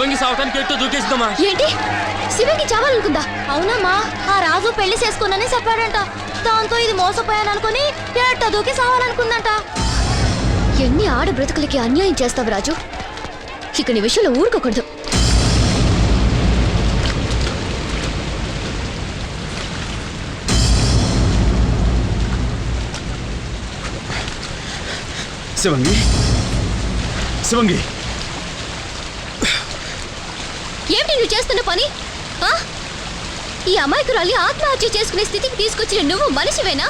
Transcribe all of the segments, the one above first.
శివంగి సావటానికి ఎట్టో దూకేసిందమ్మా ఏంటి? శివకి చావాలనుకుందా? అవునమ్మా ఆ రాజు పెళ్ళి చేసుకున్నానే చెప్పాడంట. దాంతో ఇది మోసపోయాను అనుకుని ఏట దూకి సావాలనుకుందంట. ఎన్ని ఆడ బ్రతుకులకి అన్యాయం చేస్తావు రాజు? ఇక నీ విషయంలో ఊరుకోకూడదు. శివంగి? శివంగి? ఏమిటి నువ్వు చేస్తున్న పని? ఆ? ఈ అమాయకురాలి ఆత్మహత్య చేసుకునే స్థితికి తీసుకొచ్చిన నువ్వు మనిషివేనా.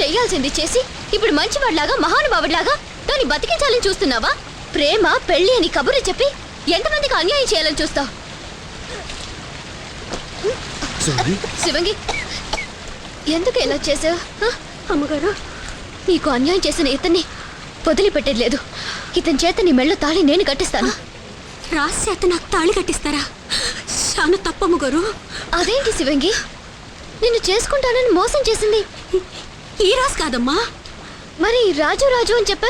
చెయ్యాల్సింది చేసి ఇప్పుడు మంచివాడిలాగా మహానుభావుడిలాగా దాన్ని బతికించాలని చూస్తున్నావా? ప్రేమ పెళ్ళి అని కబుర్లు చెప్పి ఎంతమందికి అన్యాయం చేయాలని చూస్తావు? శివంగి శివంగి ఎందుకు ఇలా చేసావు అమ్మగారు నీకు అన్యాయం చేసిన ఇతన్ని వదిలిపెట్టేది లేదు. ఇతని చేత నీ మెళ్ళ తాళి నేను కట్టిస్తాను. రాసేత నాకు తాళి కట్టిస్తారా? చాలా తప్పమ్మ గారు. అదేంటి శివంగి? నిన్ను చేసుకుంటానని మోసం చేసింది. ఈ రాసు కాదమ్మా. మరి రాజు రాజు అని చెప్పా?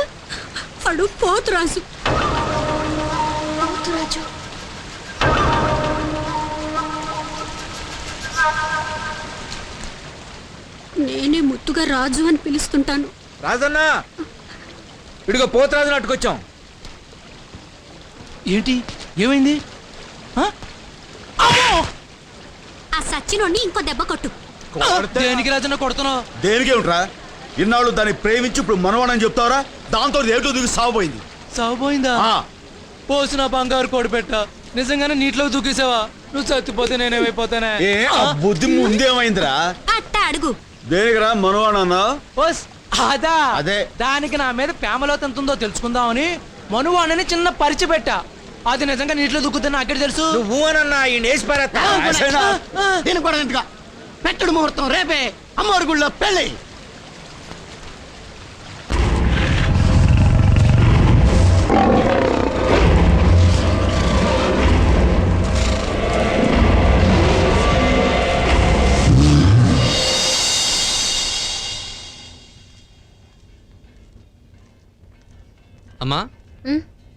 వాడు పోతు రాజు. రాజు. నేనే ముద్దుగా రాజు అని పిలుస్తుంటాను. రాజన్నా! ఇడిగో పోతరాజు అట్టుకొచ్చాం ఏంటి? ఏమైంది? ఆ? సచ్చినోడిని ఇంకో దెబ్బ కొట్టు. దేనికి రాజన్న కొడుతున్నావు? దేనికేమిట్రా ఇన్నాళ్ళు దాన్ని ప్రేమించి ఇప్పుడు మనవాడని చెప్తావరా? దాంతో ఏటో దిగి సాగుపోయింది సాగుపోయిందా ఆ, పోసిన బంగారు కోడి పెట్ట నిజంగానే నీటిలో దూకేసావా? నువ్వు చచ్చిపోతే నేనేమైపోతానే? ఏ ఆ బుద్ధి ముందేమైందిరా? అట్ట అడుగు. దేనికిరా మనవాడన్నా ఓస్, అదా అదే. దానికి నా మీద ప్రేమలో ఎంతుందో తెలుసుకుందామని మనువాణని చిన్న పరిచి పెట్టా. అది నిజంగా నీటిలో దూకుతే నాకే తెలుసు? నువ్వు అనన్నా ఈ నేసి పారేస్తా. దీనికి కూడా ఇంతగా పెట్టుడు ముహూర్తం రేపే అమ్మవారి గుళ్ళో పెళ్ళి.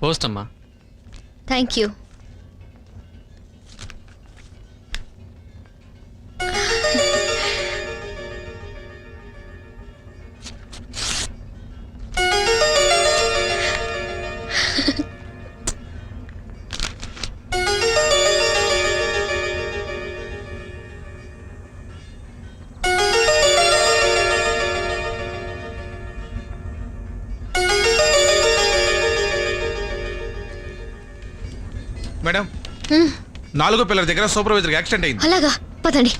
పోస్ట్ అమ్మా. Thank you madam. నాలుగో పిల్లల దగ్గర సూపర్వైజర్ యాక్సిడెంట్ అయింది. అలాగా పదండి.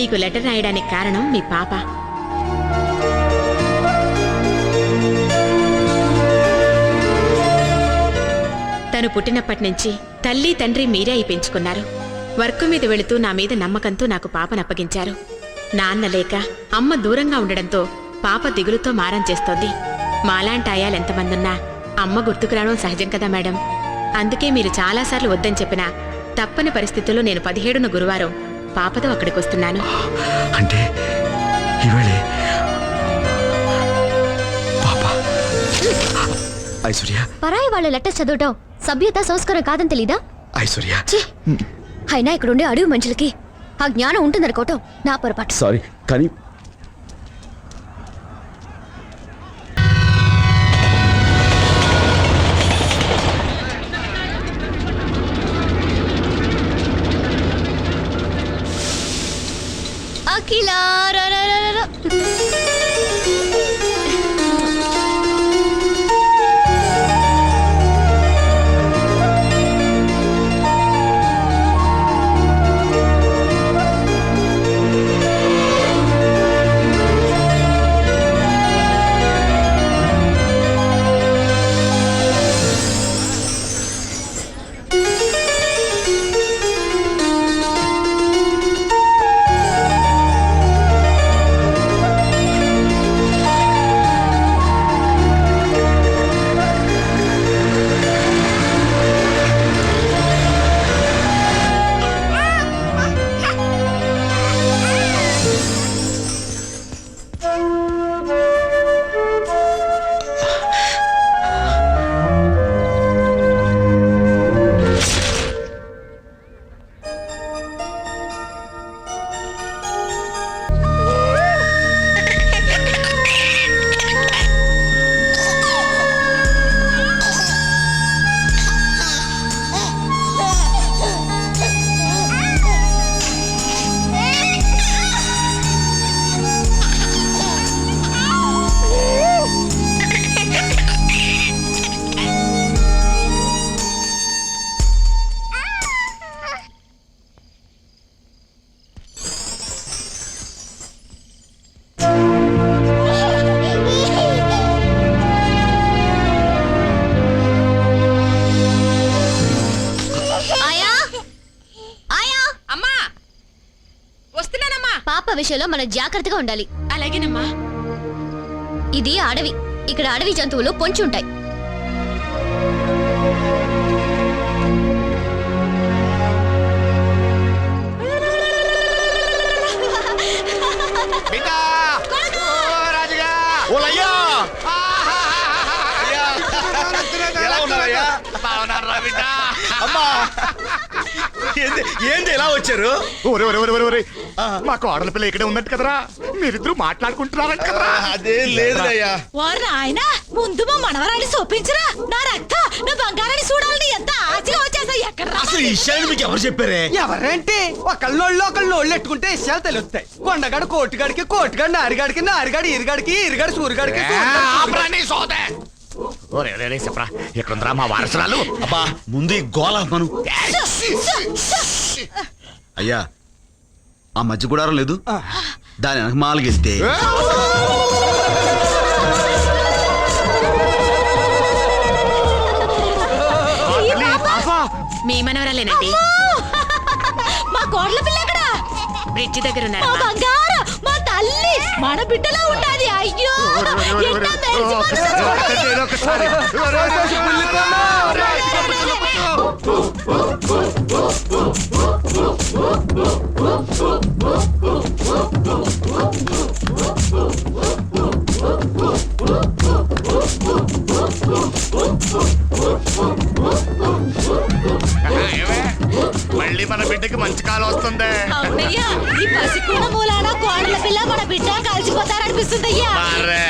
మీకు లెటర్ రాయడానికి కారణం మీ పాప. తను పుట్టినప్పటి నుంచి తల్లి తండ్రి మీరే అయి పెంచుకున్నారు. వర్క్ మీద వెళుతూ నా మీద నమ్మకంతో నాకు పాపనప్పగించారు నాన్న లేక అమ్మ దూరంగా ఉండడంతో పాప దిగులుతో మారం చేస్తోంది. మాలాంటాయాలెంతమందున్నా ఎంతమందున్నా అమ్మ గుర్తుకు రావడం సహజం కదా మేడం. అందుకే మీరు చాలాసార్లు వద్దని చెప్పినా తప్పని పరిస్థితుల్లో నేను పదిహేడున గురువారం పాపతో అక్కడికి వస్తున్నాను. అంటే ఇవాళే పాప. ఐశ్వర్య. పరాయి వాళ్ళ లెటర్ చదవటం సభ్యత సంస్కారం కాదని తెలీదా? ఐశ్వర్య. ఛీ! అయినా ఇక్కడుండే అడవి మనుషులకి ఆ జ్ఞానం ఉంటుందనుకోవటం నా పొరపాటు. సారీ కానీ విషయంలో మనం జాగ్రత్తగా ఉండాలి. అలాగేనమ్మా. ఇది అడవి. ఇక్కడ అడవి జంతువులు పొంచి ఉంటాయి. అమ్మా! ఏంది? ఏంది ఎలా వచ్చారు? ఒరే ఒరే ఒరే ఒరే ఒరే. మా కోడల పిల్ల ఇక్కడే ఉన్నట్టు కదరా? మీరిద్దరు మాట్లాడుకుంటున్నారంట కదరా? అదేం లేదురయ్యా ఓరి ఆయన ముందు మా మనవరాన్ని చూపించరా నా రక్త నా బంగారాన్ని చూడాలని ఎంత ఆశగా వచ్చేసా ఎక్కడ అసలు ఈ విషయాన్ని మీకు ఎవరు చెప్పారే? ఎవరేంటి? ఒకళ్ళోళ్ళు ఒకళ్ళు నోళ్ళు ఎట్టుకుంటే విషయాలు తెలుస్తాయి. కొండగాడు కోటిగాడికి కోటిగాడు నారిగాడికి నారిగాడు ఇరిగాడికి ఇరిగాడు సూరిగాడికి చెప్పరా. ఎక్కడుందిరా మా వారసురాలు? అబ్బా ముందు ఈ గోల మను అయ్యా ఆ మధ్య గుడారం లేదు. దాని వెనక మాలగెళ్తే మీ మనవరాలేనండి. మా కోడల పిల్ల బ్రిడ్జి దగ్గర మా ఉన్నారమ్మా బంగారం మా తల్లి మన బిడ్డలా ఉండాలి అయ్యో ఎంత మెరిసిపోతుందో చూడు. మళ్ళీ మన బిడ్డకి మంచి కాలం వస్తుంది. ఈ పసికూన మూలాన కోడల పిల్ల మన బిడ్డ కలిసిపోతారనిపిస్తుందయ్యా మరే.